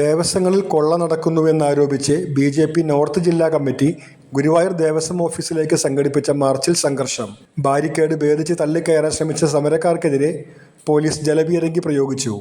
ദേവസ്വങ്ങളിൽ കൊള്ള നടക്കുന്നുവെന്നാരോപിച്ച് B J P north ജില്ലാ കമ്മിറ്റി ഗുരുവായൂർ ദേവസ്വം ഓഫീസിലേക്ക് സംഘടിപ്പിച്ച മാർച്ചിൽ സംഘർഷം. ബാരിക്കേഡ് ഭേദിച്ച് തള്ളിക്കയറാൻ ശ്രമിച്ച സമരക്കാർക്കെതിരെ പോലീസ് ജലപീരങ്കി പ്രയോഗിച്ചു.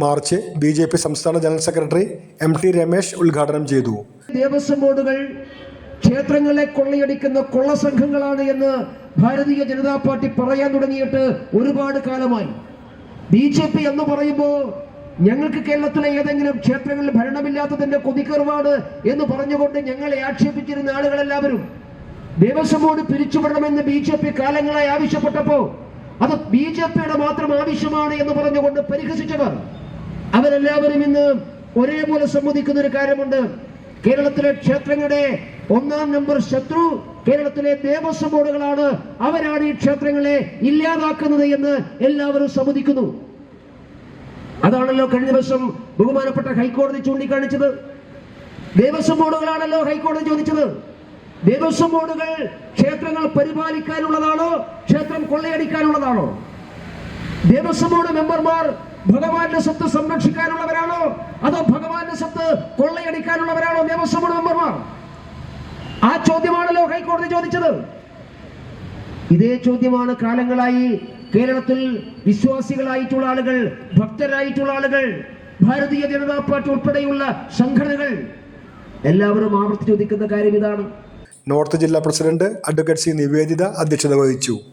മാർച്ച് ബി ജെ പി സംസ്ഥാന general secretary M T Ramesh ഉദ്ഘാടനം ചെയ്തു. ദേവസ്വം ബോർഡുകൾ ക്ഷേത്രങ്ങളെ കൊള്ളയടിക്കുന്ന കൊള്ള സംഘങ്ങളാണ് എന്ന് ഭാരതീയ ജനതാ പാർട്ടി പറയാൻ തുടങ്ങിയിട്ട് ഒരുപാട് കാലമായി. ബി ജെ പി എന്ന് പറയുമ്പോൾ ഞങ്ങൾക്ക് കേരളത്തിലെ ഏതെങ്കിലും ക്ഷേത്രങ്ങളിൽ ഭരണമില്ലാത്തതിന്റെ കൊതിക്കറിവാണ് എന്ന് പറഞ്ഞുകൊണ്ട് ഞങ്ങളെ ആക്ഷേപിച്ചിരുന്ന ആളുകളെല്ലാവരും ദേവസ്വം ബോർഡ് പിരിച്ചുവിടണമെന്ന് ബി ജെ പി കാലങ്ങളായി ആവശ്യപ്പെട്ടപ്പോ അത് ബി ജെ പിയുടെ മാത്രം ആവശ്യമാണ് എന്ന് പറഞ്ഞുകൊണ്ട് പരിഹസിച്ചവർ. അവരെല്ലാവരും ഇന്ന് ഒരേപോലെ സമ്മതിക്കുന്ന ഒരു കാര്യമുണ്ട്. കേരളത്തിലെ ക്ഷേത്രങ്ങളുടെ ഒന്നാം നമ്പർ ശത്രു കേരളത്തിലെ ദേവസ്വം ബോർഡുകളാണ് അവരാണ് ഈ ക്ഷേത്രങ്ങളെ ഇല്ലാതാക്കുന്നത് എന്ന് എല്ലാവരും സമ്മതിക്കുന്നു. അതാണല്ലോ കഴിഞ്ഞ ദിവസം ബഹുമാനപ്പെട്ട ഹൈക്കോടതി ചൂണ്ടിക്കാണിച്ചത്. ദേവസ്വം ബോർഡുകളാണല്ലോ ഹൈക്കോടതി ചോദിച്ചത്. ദേവസ്വം ബോർഡുകൾ ക്ഷേത്രങ്ങൾ പരിപാലിക്കാനുള്ളതാണോ? ക്ഷേത്രം കൊള്ളയടിക്കാനുള്ളതാണോ? ദേവസ്വം ബോർഡ് മെമ്പർമാർ ഭഗവാന്റെ സ്വത്ത് സംരക്ഷിക്കാനുള്ളവരാണോ? അതോ ഭഗവാന്റെ സ്വത്ത് കൊള്ളയടിക്കാനുള്ളവരാണോ ദേവസ്വം ബോർഡ് മെമ്പർമാർ? ആ ചോദ്യമാണല്ലോ ഹൈക്കോടതി ചോദിച്ചത്. ഇതേ ചോദ്യമാണ് കാലങ്ങളായി കേരളത്തിൽ വിശ്വാസികളായിട്ടുള്ള ആളുകൾ ഭക്തരായിട്ടുള്ള ആളുകൾ ഭാരതീയ ജനതാ പാർട്ടി ഉൾപ്പെടെയുള്ള സംഘടനകൾ എല്ലാവരും ആവർത്തി ചോദിക്കുന്ന കാര്യം ഇതാണ്. നോർത്ത് ജില്ലാ പ്രസിഡന്റ് അഡ്വക്കേറ്റ് സി നിവേദിത അധ്യക്ഷത വഹിച്ചു